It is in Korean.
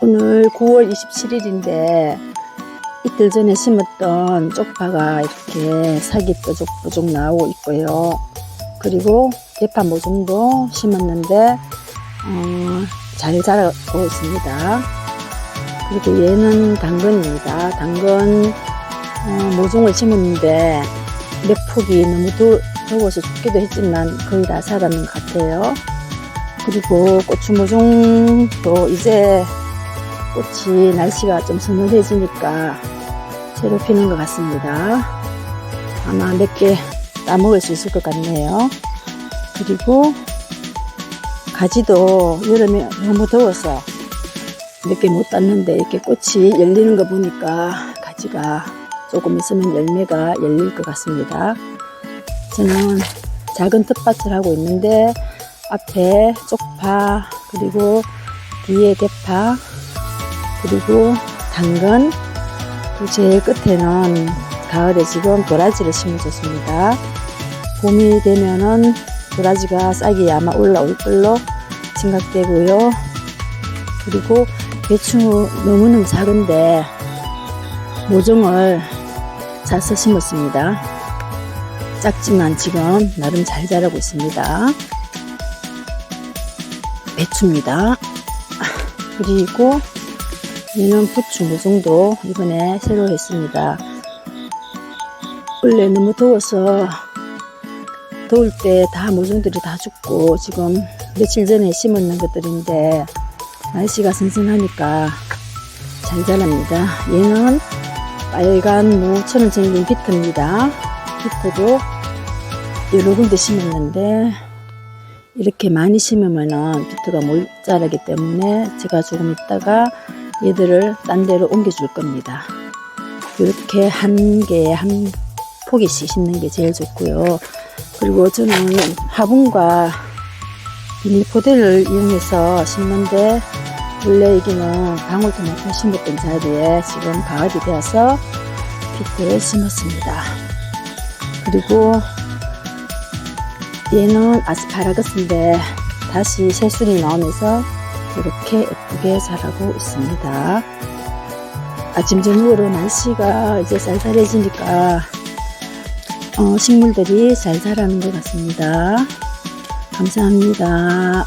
오늘 9월 27일인데 이틀 전에 심었던 쪽파가 이렇게 살이 뾰족뾰족 나오고 있고요. 그리고 대파 모종도 심었는데 어, 잘 자라고 있습니다. 그리고 얘는 당근입니다. 당근 어, 모종을 심었는데 몇 폭이 너무 더, 더워서 죽기도 했지만 거의 다 살았는 것 같아요. 그리고 고추 모종도 이제 꽃이 날씨가 좀 서늘해지니까 새로 피는 것 같습니다. 아마 몇 개 따먹을 수 있을 것 같네요. 그리고 가지도 여름에 너무 더워서 몇 개 못 땄는데 이렇게 꽃이 열리는 거 보니까 가지가 조금 있으면 열매가 열릴 것 같습니다. 저는 작은 텃밭을 하고 있는데 앞에 쪽파 그리고 뒤에 대파 그리고 당근 또 제일 끝에는 가을에 지금 도라지를 심어줬습니다. 봄이 되면은 도라지가 싹이 아마 올라올 걸로 생각되고요. 그리고 배추 너무너무 작은데 모종을 사서 심었습니다. 작지만 지금 나름 잘 자라고 있습니다. 배추입니다. 그리고 얘는 부추 모종도 이번에 새로 했습니다. 원래 너무 더워서 더울 때 다 모종들이 다 죽고 지금 며칠 전에 심었는 것들인데 날씨가 선선하니까 잘 자랍니다. 얘는 빨간 무처럼 생긴 비트입니다. 비트도 여러 군데 심었는데 이렇게 많이 심으면은 비트가 못 자라기 때문에 제가 조금 있다가 얘들을 딴 데로 옮겨줄 겁니다. 이렇게 한 개에 한 포기씩 심는 게 제일 좋고요. 그리고 저는 화분과 비닐포대를 이용해서 심는데 원래 여기는 방울토마토 심었던 자리에 지금 가을이 되어서 피트를 심었습니다. 그리고 얘는 아스파라거스인데 다시 새순이 나오면서 이렇게 예쁘게 자라고 있습니다. 아침 저녁으로 날씨가 이제 쌀쌀해지니까 어, 식물들이 잘 자라는 것 같습니다. 감사합니다.